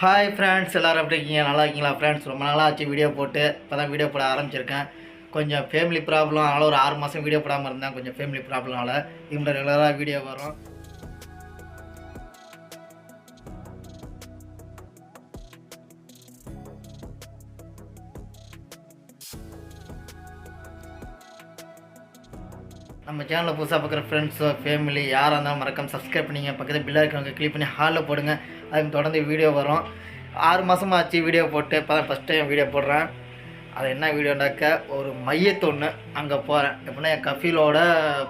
Hi friends எல்லோரும் எப்படி இருக்கீங்க? நல்லா இருக்கீங்களா ஃப்ரெண்ட்ஸ் ரொம்ப நாளாக ஆச்சு வீடியோ போட்டு இப்போ தான் வீடியோ போட ஆரம்பிச்சிருக்கேன். கொஞ்சம் ஃபேமிலி ப்ராப்ளம் அதனால் ஒரு ஆறு மாதம் வீடியோ போடாமல் இருந்தேன். கொஞ்சம் ஃபேமிலி ப்ராப்ளம்னால இவங்க ரெகுலராக வீடியோ வரும். நம்ம சேனலில் புதுசாக பார்க்குற ஃப்ரெண்ட்ஸோ ஃபேமிலி யாராக இருந்தாலும் மறக்காம சப்ஸ்கிரைப் பண்ணிங்க. பக்கத்தில் பில்லாக இருக்கிறவங்க கிளிக் பண்ணி ஹாலில் போடுங்க. அதுக்கு தொடர்ந்து வீடியோ வரும். ஆறு மாதமாக ஆச்சு வீடியோ போட்டு. இப்போ தான் ஃபஸ்ட் டைம் வீடியோ போடுறேன். அது என்ன வீடியோனாக்க ஒரு மையத்தொன்று அங்கே போகிறேன் எப்படின்னா என் கஃபிலோட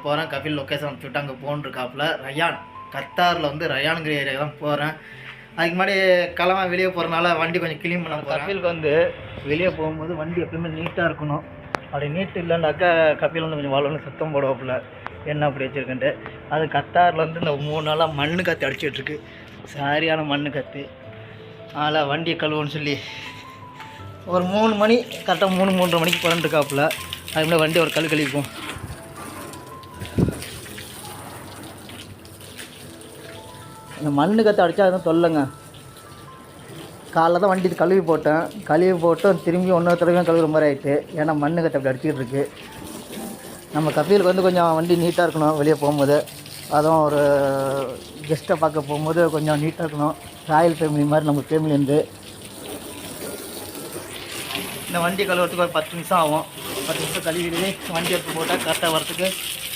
போகிறேன் கஃபில் லொக்கேஷன் அனுப்பிச்சுட்டு அங்கே போன்ருக்காப்புல ரயான். கத்தாரில் வந்து ரயானுங்கிற ஏரியா தான் போகிறேன் அதுக்கு முன்னாடி கிளம்ப வெளியே போகிறனால வண்டி கொஞ்சம் க்ளீன் பண்ண போகிறேன் கஃபிலுக்கு வந்து வெளியே போகும்போது வண்டி எப்பயுமே நீட்டாக இருக்கணும். அப்படி நீட்டு இல்லைன்னாக்கா கப்பியில் வந்து கொஞ்சம் வளர்ந்து சத்தம் போடுவாப்புல. என்ன அப்படி வச்சுருக்கேன்ட்டு. அது கத்தாரில் வந்து இந்த மூணு நாளாக மண்ணு கற்று அடிச்சிட்ருக்கு சரியான மண்ணு கற்று அதில் வண்டியை கழுவுன்னு சொல்லி. ஒரு மூணு மணி கரெக்டாக மூணு மூன்றரை மணிக்கு பிறந்துருக்காப்புல. அதுமாதிரி வண்டி ஒரு கழு கழிப்போம் இந்த மண்ணு கற்று அடித்தா அதுவும் தொல்லைங்க. காலைல தான் வண்டி கழுவி போட்டேன். கழுவி போட்டு திரும்பி ஒன்றொரு தடவையும் கழுவுற மாதிரி ஆயிட்டு. ஏன்னா மண்ணு கட்ட அப்படி அடிச்சிட்டு இருக்கு. நம்ம கஃபீலுக்கு வந்து கொஞ்சம் வண்டி நீட்டாக இருக்கணும் வெளியே போகும்போது. அதுவும் ஒரு கெஸ்ட்டை பார்க்க போகும்போது கொஞ்சம் நீட்டாக இருக்கணும். ராயல் ஃபேமிலி மாதிரி நம்ம ஃபேமிலியிருந்து இந்த வண்டி கழுவுறதுக்கு ஒரு பத்து நிமிஷம் ஆகும். பத்து நிமிஷம் கழுவிடுது வண்டி எடுத்து போட்டால் கரெக்டாக வரத்துக்கு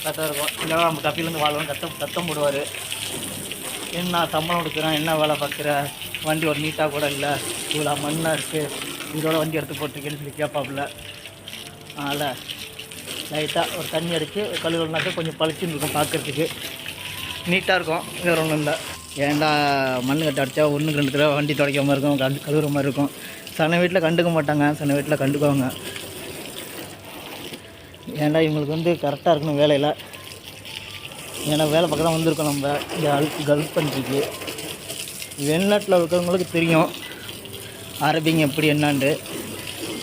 கரெக்டாக இருக்கும். இல்லைனா நம்ம கப்பிலேருந்து வாழ்வோம் கத்த சத்தம் போடுவார். என்ன சம்பளம் கொடுக்குறேன் என்ன வேலை பார்க்குற? வண்டி ஒரு நீட்டாக கூட இல்லை. இவ்வளோ மண்ணாக இருக்குது இதோட வண்டி எடுத்து போட்டிருக்கேன்னு சொல்லி கேட்பாப்புல அதனால் லைட்டாக ஒரு தண்ணி அடித்து கழுவுனாக்கா கொஞ்சம் பளிச்சுன்னு இருக்கும் பார்க்குறதுக்கு நீட்டாக இருக்கும். வேறு ஒன்றும் இல்லை. ஏன்டா மண் கட்ட அடித்தா ஒன்றுக்கு ரெண்டு தடவை வண்டி துடைக்காம இருக்கும். கண்டு கழுவுற மாதிரி இருக்கும். சில வீட்டில் கண்டுக்க மாட்டாங்க. சில வீட்டில் கண்டுக்குவாங்க. ஏன்டா இவங்களுக்கு வந்து கரெக்டாக இருக்கணும் வேலையில். ஏன்னா வேலை பக்கம் தான் வந்திருக்கோம் நம்ம. இந்த அல்ப் கல்ஃப் கண்ட்ரிக்கு வெளிநாட்டில் இருக்கிறவங்களுக்கு தெரியும். அரபிங் எப்படி என்னான்ட்டு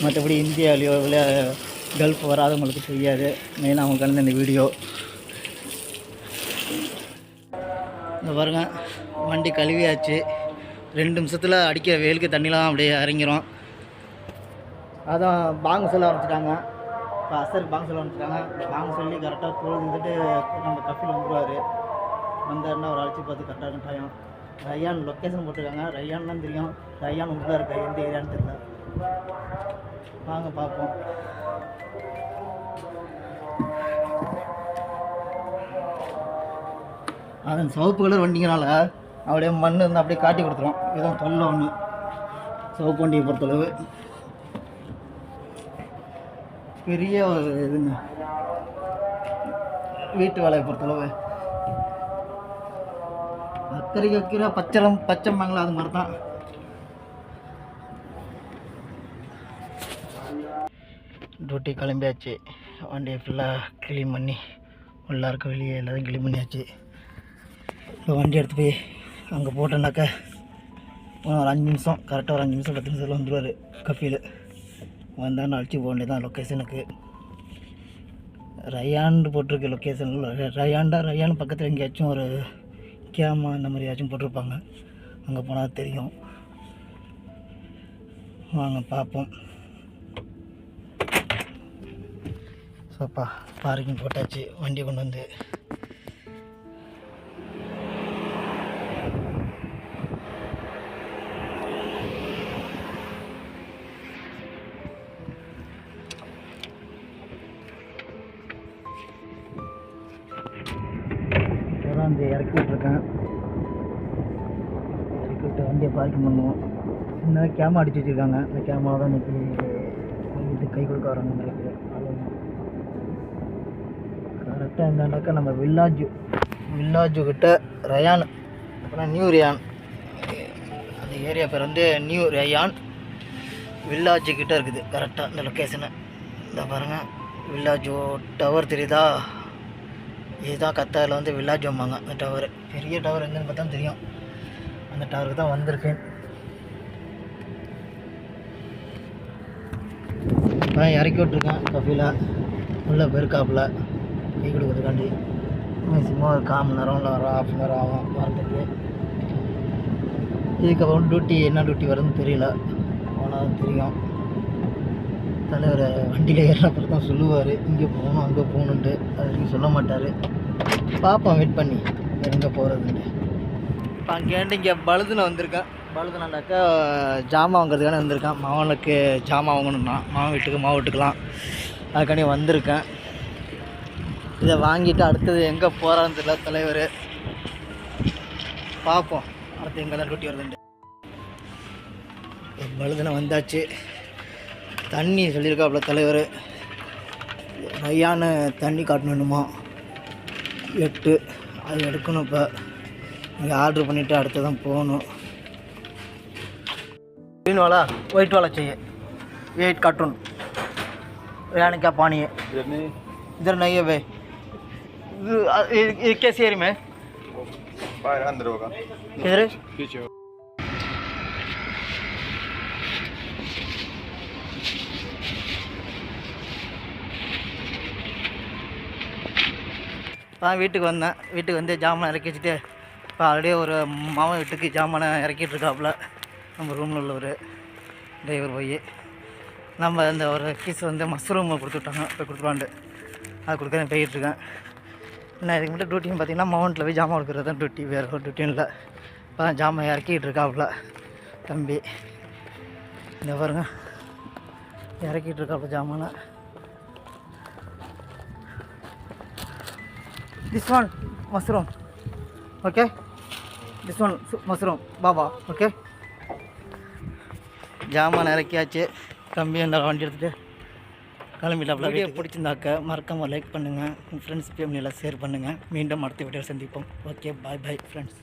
மற்றபடி இந்தியாவிலையோ இல்லை கல்ஃப் வராதவங்களுக்கு தெரியாது. மெயினாக அவங்க கலந்து இந்த வீடியோ இந்த பாருங்க வண்டி கழுவியாச்சு. ரெண்டு நிமிஷத்தில் அடிக்கிற வெயிலுக்கு தண்ணிலாம் அப்படியே இறங்கிரும். அதான் பாங்க சொல்ல ஆரம்பிச்சிட்டாங்க. இப்போ அசருக்கு பாங்க சொல்ல ஆரம்பிச்சிட்டாங்க. பாங்க சொல்லி கரெக்டாக தொழுதுட்டு நம்ம கஃபில் வந்துடுவார் வந்தாருன்னா அவர் அழைச்சி பார்த்து கரெக்டாக இருக்கும் டைம். ரயான் லொக்கேஷன் போட்டிருக்காங்க. ரயான் தான் தெரியும். ரயான் உள்ள இருக்கா எந்த ஏரியான்னு தெரியல. வாங்க பார்ப்போம். அதன் சிவப்பு கலர் வண்டிங்கனால அப்படியே மண் இருந்தால் அப்படியே காட்டி கொடுத்துரும். இதுவும் தொல்லை ஒன்று சிவப்பு வண்டியை பொறுத்தளவு. பெரிய ஒரு இதுங்க. வீட்டு வேலையை பொறுத்தளவு. அக்கறை வைக்கிற பச்சளம் பச்சைம்பாங்களா அது மாதிரி தான் டியூட்டி கிளம்பியாச்சு. வண்டியை ஃபுல்லாக க்ளீன் பண்ணி உள்ளே இருக்க வெளியே எல்லாத்தையும் க்ளீன் பண்ணியாச்சு. இப்போ வண்டி எடுத்து போய் அங்கே போட்டோன்னாக்கா ஒரு அஞ்சு நிமிஷம் கரெக்டாக ஒரு அஞ்சு நிமிஷம் பத்து நிமிஷத்தில் வந்துடுவார் கஃபியில் வந்தால் அழைச்சி போக வேண்டியதான் லொக்கேஷனுக்கு ரயான்னு போட்டிருக்கு லொக்கேஷனில் ரயாண்டா ரயான் பக்கத்தில் எங்கேயாச்சும் ஒரு கேமா அந்த மாதிரி ஏதாச்சும் போட்டிருப்பாங்க. அங்கே போனால் தெரியும். வாங்க பார்ப்போம் சோப்பா பார்க்கிங் போட்டாச்சு. வண்டி கொண்டு வந்து இப்போதான் இந்த இறக்கி விட்ருக்கேன் இறக்கி விட்டு வண்டியை பார்க்கிங் பண்ணுவோம். சின்ன கேமரா அடிச்சு வச்சுருக்காங்க அந்த கேமரா தான் இன்றைக்கி இது கை கொடுக்க வராங்க எங்களுக்கு. கரெக்டாக என்னன்னாக்கா நம்ம வில்லாஜு வில்லாஜு கிட்ட ரயான் அப்புறம் நியூ ரயான். அந்த ஏரியா பேர் வந்து நியூ ரயான் வில்லாஜு கிட்ட இருக்குது. கரெக்டாக இந்த லொக்கேஷனு இந்த பாருங்கள் வில்லாஜோ டவர் தெரியுதா? இதுதான் கத்தாரில் வந்து வில்லாஜ் வம்பாங்க அந்த டவர் பெரிய டவர் எங்கேன்னு பார்த்தா தெரியும். அந்த டவருக்கு தான் வந்திருக்கேன். இப்போ இறக்கி விட்ருக்கேன் கஃபியில் உள்ளே பெருக்காப்புல கீ கொடுக்குறதுக்காண்டி. மேக்ஸிமம் ஒரு கால் மணி நேரம் இல்லை ஒரு ஹாஃப் அன் ஹவர் ஆகும் வரதுக்கு இதுக்கப்புறம் டியூட்டி என்ன டியூட்டி வருதுன்னு தெரியல. ஆனால் தெரியும். தலைவர் வண்டியில் ஏறினப்பறம் தான் சொல்லுவார். இங்கே போகணும் அங்கே போகணுன்ட்டு அது வரைக்கும் சொல்ல மாட்டார். பார்ப்போம் வெயிட் பண்ணி. எங்கே போகிறதுன்ட்டு இப்போ அங்கேண்டு இங்கே பழுதுன வந்திருக்கேன். பழுதுனாண்டாக்கா ஜாமான் வாங்குறதுக்கான வந்திருக்கேன். மாவனுக்கு ஜாமான் வாங்கணும்னா மாவன் வீட்டுக்கு மாவு வீட்டுக்கெலாம் அதுக்காண்டி வந்திருக்கேன். இதை வாங்கிட்டு அடுத்தது எங்கே போகிறான்னு தெரியல தலைவர். பார்ப்போம் அடுத்து எங்கே தான் டூட்டி வருதுன்ட்டு. பழுதுன வந்தாச்சு. தண்ணி சொல்லியிருக்காப்புல தலைவர். நையான தண்ணி காட்டணுமா? எட்டு. அது எடுக்கணும் இப்போ. இங்கே ஆர்டர் பண்ணிவிட்டு அடுத்து தான் போகணும் க்ரீன் வாழா ஒயிட் வாழை செய்ய எயிட் கார்ட்டூன் யானைக்கா பானியே இதர் நையவே இது கேசி ஏறிமே இதில் நான் வீட்டுக்கு வந்தேன். வீட்டுக்கு வந்து ஜாமான் இறக்கி வச்சுட்டு இப்போ ஆல்ரெடி ஒரு மாமன் வீட்டுக்கு ஜாமானை இறக்கிட்டு இருக்காப்புல. நம்ம ரூமில் உள்ளவர் டிரைவர் போய். நம்ம அந்த ஒரு பீஸ் வந்து மஷ்ரூம் கொடுத்துட்டாங்க போய் கொடுத்துருவாண்டு. அது கொடுக்க போயிட்டுருக்கேன் நான் இதுக்கு மட்டும் டியூட்டின்னு பார்த்தீங்கன்னா மவுண்ட்டில் போய் ஜாமான் கொடுக்குறது தான் டியூட்டி வேறு ஒரு டியூட்டியும் இல்லை. இப்போ ஜாமான் இறக்கிட்டு இருக்காப்புல. தம்பி இந்த பாருங்க. இறக்கிட்டு இருக்காப்புல ஜாமானை. This one mushroom. Okay? This one mushroom. Baba okay? ஜாமான் இறக்கியாச்சு. கம்பி அந்த வண்டி எடுத்துகிட்டு கிளம்பிட்டாப்ல வீடியோ பிடிச்சிருந்தாக்க மறக்காமல் லைக் பண்ணுங்கள் உங்கள் ஃப்ரெண்ட்ஸ் ஃபேமிலியில் ஷேர் பண்ணுங்கள் மீண்டும் அடுத்த வீடியோ சந்திப்போம். Okay bye bye friends